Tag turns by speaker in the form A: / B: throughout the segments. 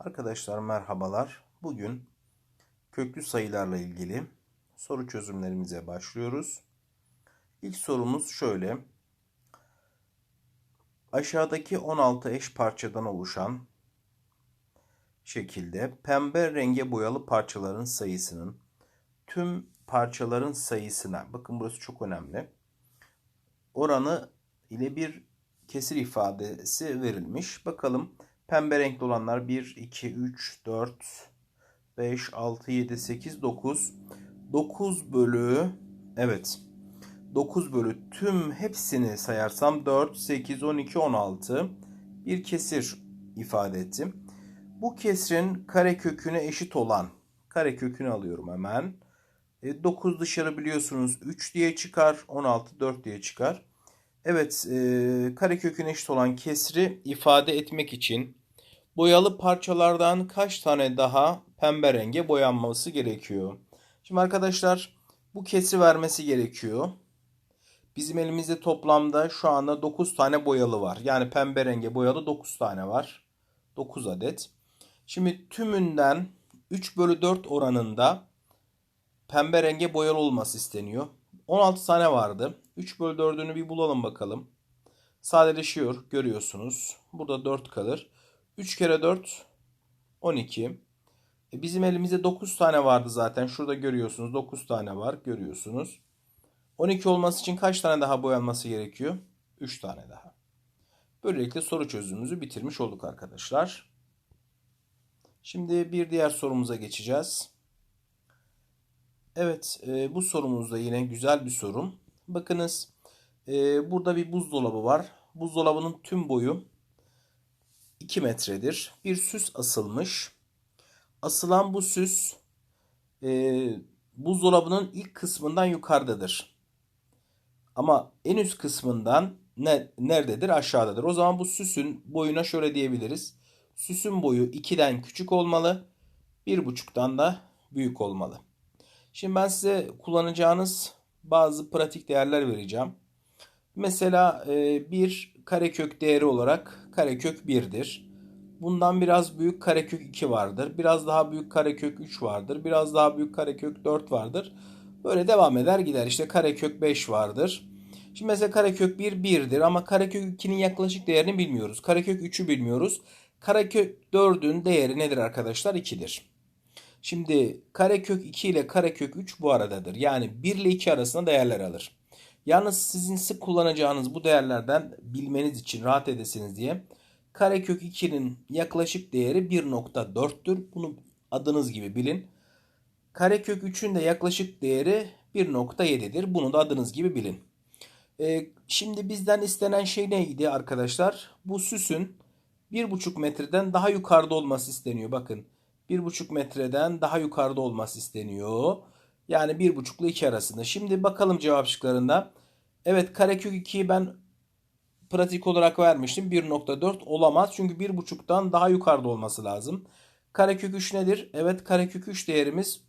A: Arkadaşlar merhabalar. Bugün köklü sayılarla ilgili soru çözümlerimize başlıyoruz. İlk sorumuz şöyle. Aşağıdaki 16 eş parçadan oluşan şekilde pembe renge boyalı parçaların sayısının tüm parçaların sayısına bakın burası çok önemli. Oranı ile bir kesir ifadesi verilmiş. Bakalım Pembe renkli olanlar 1, 2, 3, 4, 5, 6, 7, 8, 9. 9 bölü evet 9 bölü tüm hepsini sayarsam 4, 8, 12, 16 bir kesir ifade ettim. Bu kesrin kare köküne eşit olan kare kökünü alıyorum hemen. E, 9 dışarı biliyorsunuz 3 diye çıkar. 16 4 diye çıkar. Evet e, kare köküne eşit olan kesri ifade etmek için boyalı parçalardan kaç tane daha pembe renge boyanması gerekiyor? Şimdi arkadaşlar bu kesri vermesi gerekiyor. Bizim elimizde toplamda şu anda 9 tane boyalı var. Yani pembe renge boyalı 9 tane var. 9 adet. Şimdi tümünden 3 bölü 4 oranında pembe renge boyalı olması isteniyor. 16 tane vardı. 3 bölü 4'ünü bir bulalım bakalım. Sadeleşiyor görüyorsunuz. Burada 4 kalır. 3 kere 4 12. E bizim elimizde 9 tane vardı zaten. Şurada görüyorsunuz 9 tane var görüyorsunuz. 12 olması için kaç tane daha boyanması gerekiyor? 3 tane daha. Böylelikle soru çözümümüzü bitirmiş olduk arkadaşlar. Şimdi bir diğer sorumuza geçeceğiz. Evet e, bu sorumuzda yine güzel bir sorum. Bakınız e, burada bir buzdolabı var. Buzdolabının tüm boyu 2 metredir. Bir süs asılmış. Asılan bu süs e, buzdolabının ilk kısmından yukarıdadır. Ama en üst kısmından ne, nerededir? Aşağıdadır. O zaman bu süsün boyuna şöyle diyebiliriz. Süsün boyu 2'den küçük olmalı. 1,5'tan da büyük olmalı. Şimdi ben size kullanacağınız bazı pratik değerler vereceğim. Mesela e, bir karekök değeri olarak karekök 1'dir. Bundan biraz büyük karekök 2 vardır. Biraz daha büyük karekök 3 vardır. Biraz daha büyük karekök 4 vardır. Böyle devam eder gider. İşte karekök 5 vardır. Şimdi mesela karekök 1 1'dir ama karekök 2'nin yaklaşık değerini bilmiyoruz. Karekök 3'ü bilmiyoruz. Karekök 4'ün değeri nedir arkadaşlar? 2'dir. Şimdi karekök 2 ile karekök 3 bu aradadır. Yani 1 ile 2 arasında değerler alır. Yalnız sizin sık kullanacağınız bu değerlerden bilmeniz için rahat edesiniz diye karekök 2'nin yaklaşık değeri 1.4'tür. Bunu adınız gibi bilin. Karekök 3'ün de yaklaşık değeri 1.7'dir. Bunu da adınız gibi bilin. Ee, şimdi bizden istenen şey neydi arkadaşlar? Bu süsün 1.5 metreden daha yukarıda olması isteniyor. Bakın 1.5 metreden daha yukarıda olması isteniyor. Yani 1.5 ile 2 arasında. Şimdi bakalım cevap şıklarında. Evet karekök 2'yi ben pratik olarak vermiştim. 1.4 olamaz. Çünkü 1.5'tan daha yukarıda olması lazım. Karekök 3 nedir? Evet karekök 3 değerimiz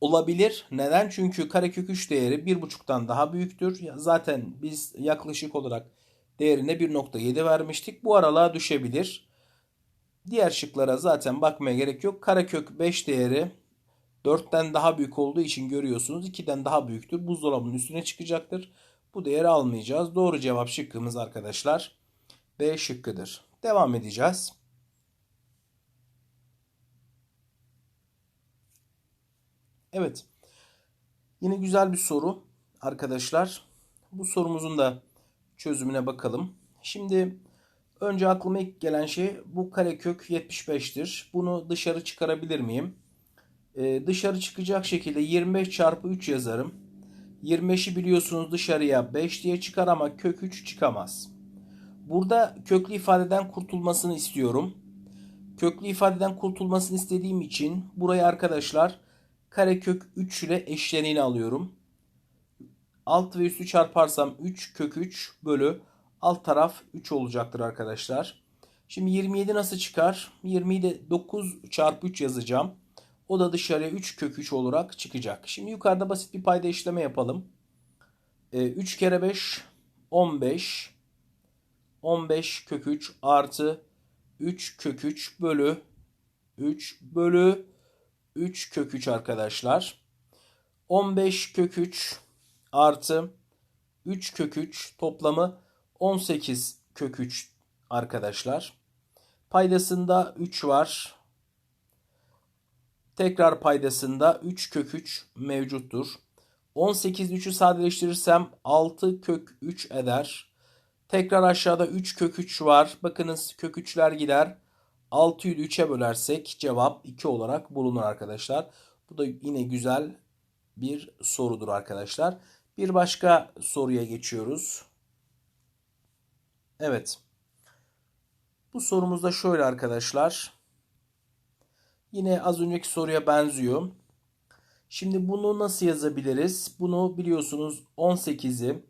A: olabilir. Neden? Çünkü karekök 3 değeri 1.5'tan daha büyüktür. Zaten biz yaklaşık olarak değerine 1.7 vermiştik. Bu aralığa düşebilir. Diğer şıklara zaten bakmaya gerek yok. Karekök 5 değeri 4'ten daha büyük olduğu için görüyorsunuz 2'den daha büyüktür. Buzdolabının üstüne çıkacaktır. Bu değeri almayacağız. Doğru cevap şıkkımız arkadaşlar B şıkkıdır. Devam edeceğiz. Evet. Yine güzel bir soru arkadaşlar. Bu sorumuzun da çözümüne bakalım. Şimdi önce aklıma ilk gelen şey bu karekök 75'tir. Bunu dışarı çıkarabilir miyim? Ee, dışarı çıkacak şekilde 25 çarpı 3 yazarım. 25'i biliyorsunuz dışarıya 5 diye çıkar ama kök 3 çıkamaz. Burada köklü ifadeden kurtulmasını istiyorum. Köklü ifadeden kurtulmasını istediğim için buraya arkadaşlar karekök 3 ile eşleniğini alıyorum. Alt ve üstü çarparsam 3 kök 3 bölü alt taraf 3 olacaktır arkadaşlar. Şimdi 27 nasıl çıkar? 20'yi de 9 çarpı 3 yazacağım. O da dışarıya 3 kök 3 olarak çıkacak. Şimdi yukarıda basit bir payda işleme yapalım. E, 3 kere 5 15. 15 kök 3 artı 3 kök 3 bölü 3 bölü 3 kök 3 arkadaşlar. 15 kök 3 artı 3 kök 3 toplamı 18 kök 3 arkadaşlar. Paydasında 3 var. Tekrar paydasında 3 kök 3 mevcuttur. 18 3'ü sadeleştirirsem 6 kök 3 eder. Tekrar aşağıda 3 kök 3 var. Bakınız kök 3'ler gider. 6'yı 3'e bölersek cevap 2 olarak bulunur arkadaşlar. Bu da yine güzel bir sorudur arkadaşlar. Bir başka soruya geçiyoruz. Evet. Bu sorumuz da şöyle arkadaşlar. Yine az önceki soruya benziyor. Şimdi bunu nasıl yazabiliriz? Bunu biliyorsunuz 18'i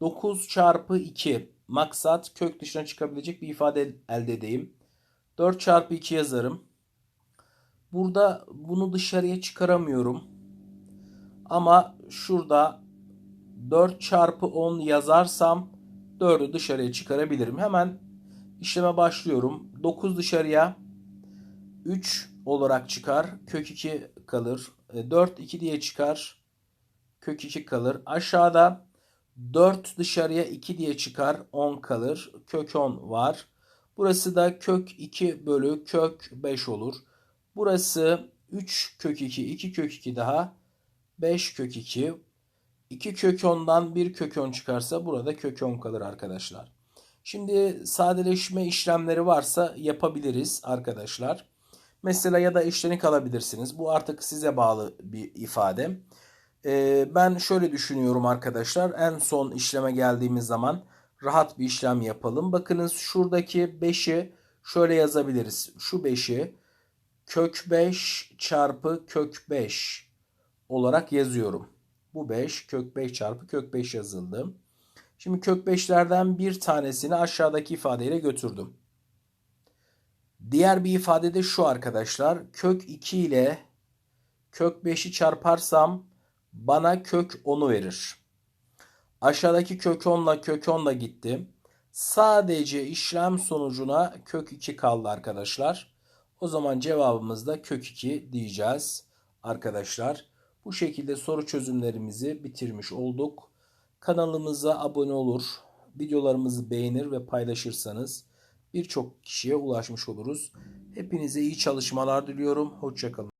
A: 9 çarpı 2 maksat kök dışına çıkabilecek bir ifade elde edeyim. 4 çarpı 2 yazarım. Burada bunu dışarıya çıkaramıyorum. Ama şurada 4 çarpı 10 yazarsam 4'ü dışarıya çıkarabilirim. Hemen işleme başlıyorum. 9 dışarıya 3 olarak çıkar. Kök 2 kalır. 4 2 diye çıkar. Kök 2 kalır. Aşağıda 4 dışarıya 2 diye çıkar. 10 kalır. Kök 10 var. Burası da kök 2 bölü kök 5 olur. Burası 3 kök 2. 2 kök 2 daha. 5 kök 2. 2 kök 10'dan 1 kök 10 çıkarsa burada kök 10 kalır arkadaşlar. Şimdi sadeleşme işlemleri varsa yapabiliriz arkadaşlar. Mesela ya da işlenik alabilirsiniz. Bu artık size bağlı bir ifade. Ee, ben şöyle düşünüyorum arkadaşlar. En son işleme geldiğimiz zaman rahat bir işlem yapalım. Bakınız şuradaki 5'i şöyle yazabiliriz. Şu 5'i kök 5 çarpı kök 5 olarak yazıyorum. Bu 5 kök 5 çarpı kök 5 yazıldı. Şimdi kök 5'lerden bir tanesini aşağıdaki ifadeyle götürdüm. Diğer bir ifade de şu arkadaşlar. Kök 2 ile kök 5'i çarparsam bana kök 10'u verir. Aşağıdaki kök 10 ile kök 10 da gitti. Sadece işlem sonucuna kök 2 kaldı arkadaşlar. O zaman cevabımız da kök 2 diyeceğiz arkadaşlar. Bu şekilde soru çözümlerimizi bitirmiş olduk. Kanalımıza abone olur, videolarımızı beğenir ve paylaşırsanız birçok kişiye ulaşmış oluruz. Hepinize iyi çalışmalar diliyorum. Hoşçakalın.